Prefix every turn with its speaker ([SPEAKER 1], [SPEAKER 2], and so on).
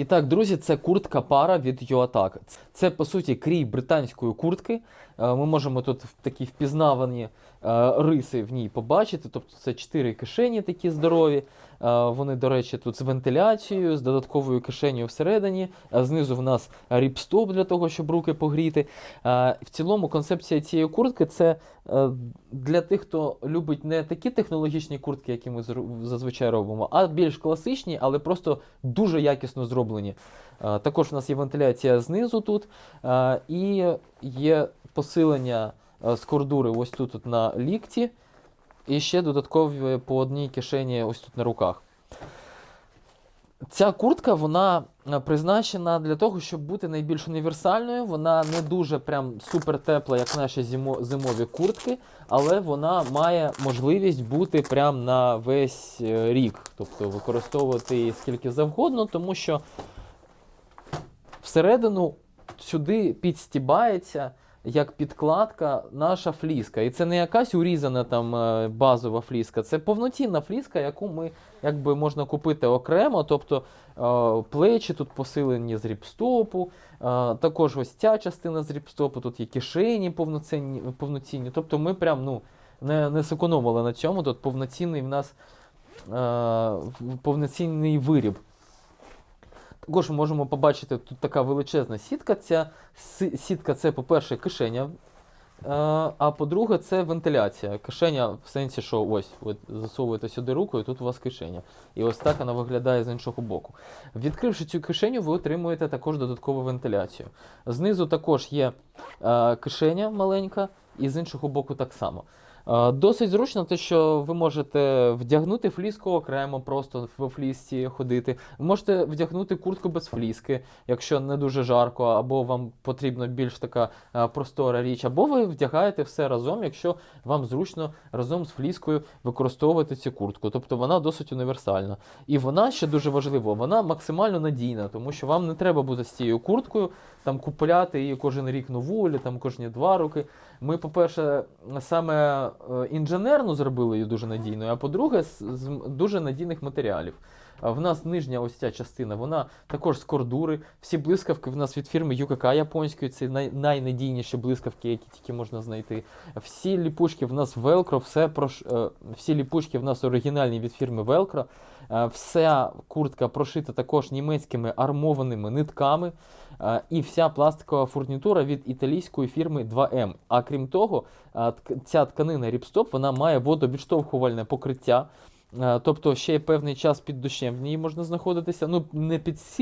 [SPEAKER 1] І так, друзі, це куртка пара від Юатак. Це по суті крій британської куртки. Е, Ми можемо тут такі впізнавані е, риси в ній побачити. Тобто це чотири кишені такі здорові. Е, Вони, до речі, тут з вентиляцією, з додатковою кишенею всередині. А Знизу в нас ріпстоп для того, щоб руки погріти. Е, В цілому концепція цієї куртки це е, для тих, хто любить не такі технологічні куртки, які ми зазвичай робимо, а більш класичні, але просто дуже якісно зроблені. Е, Також у нас є вентиляція знизу тут, е, і є посилення е, з кордури ось тут от на лікті, і ще додаткові по одній кишені ось тут на руках. Ця куртка вона е, призначена для того, щоб бути найбільш універсальною. Вона не дуже прям супер тепла, як наші зимо- зимові куртки, але вона має можливість бути прям на весь е, рік, тобто використовувати її скільки завгодно, тому що всередину сюди підстібається як підкладка наша фліска. І це не якась урізана там е, базова фліска, це повноцінна фліска, яку ми якби можна купити окремо. Тобто е, плечі тут посилені з ріпстопу, е, також ось ця частина з ріпстопу, тут є кишені повноцінні. повноцінні. Тобто ми прям ну, не, не зекономили на цьому. Тут повноцінний в нас повноцінний виріб. Також ми можемо побачити тут така величезна сітка. Ця сітка це, по-перше, кишеня. е, А по-друге, це вентиляція. Кишеня в сенсі, що ось ви засовуєте сюди руку, і тут у вас кишеня. І ось так вона виглядає з іншого боку. Відкривши цю кишеню, ви отримуєте також додаткову вентиляцію. Знизу також є е, кишеня маленька, і з іншого боку так само. Е, Досить зручно, те, що ви можете вдягнути фліску окремо, просто в флісці ходити. Можете вдягнути куртку без фліски, якщо не дуже жарко, або вам потрібна більш така е, простора річ, або ви вдягаєте все разом, якщо вам зручно разом з фліскою використовувати цю куртку. Тобто вона досить універсальна. І вона ще дуже важливо, вона максимально надійна, тому що вам не треба буде з цією курткою там купляти її кожен рік нову, або там кожні два роки. Ми, по-перше, саме інженерно зробили її дуже надійною, а по-друге, з, дуже надійних матеріалів. В нас нижня ось ця частина, вона також з кордури. Всі блискавки в нас від фірми ЮКК японської, це най, найнадійніші блискавки, які тільки можна знайти. Всі ліпучки в нас Velcro, все прош... е, всі ліпучки в нас оригінальні від фірми Velcro. Е, Вся куртка прошита також німецькими армованими нитками. Е, І вся пластикова фурнітура від італійської фірми 2М. А крім того, е, ця тканина ріпстоп вона має водовідштовхувальне покриття. Тобто ще певний час під дощем в ній можна знаходитися. Ну, не під всі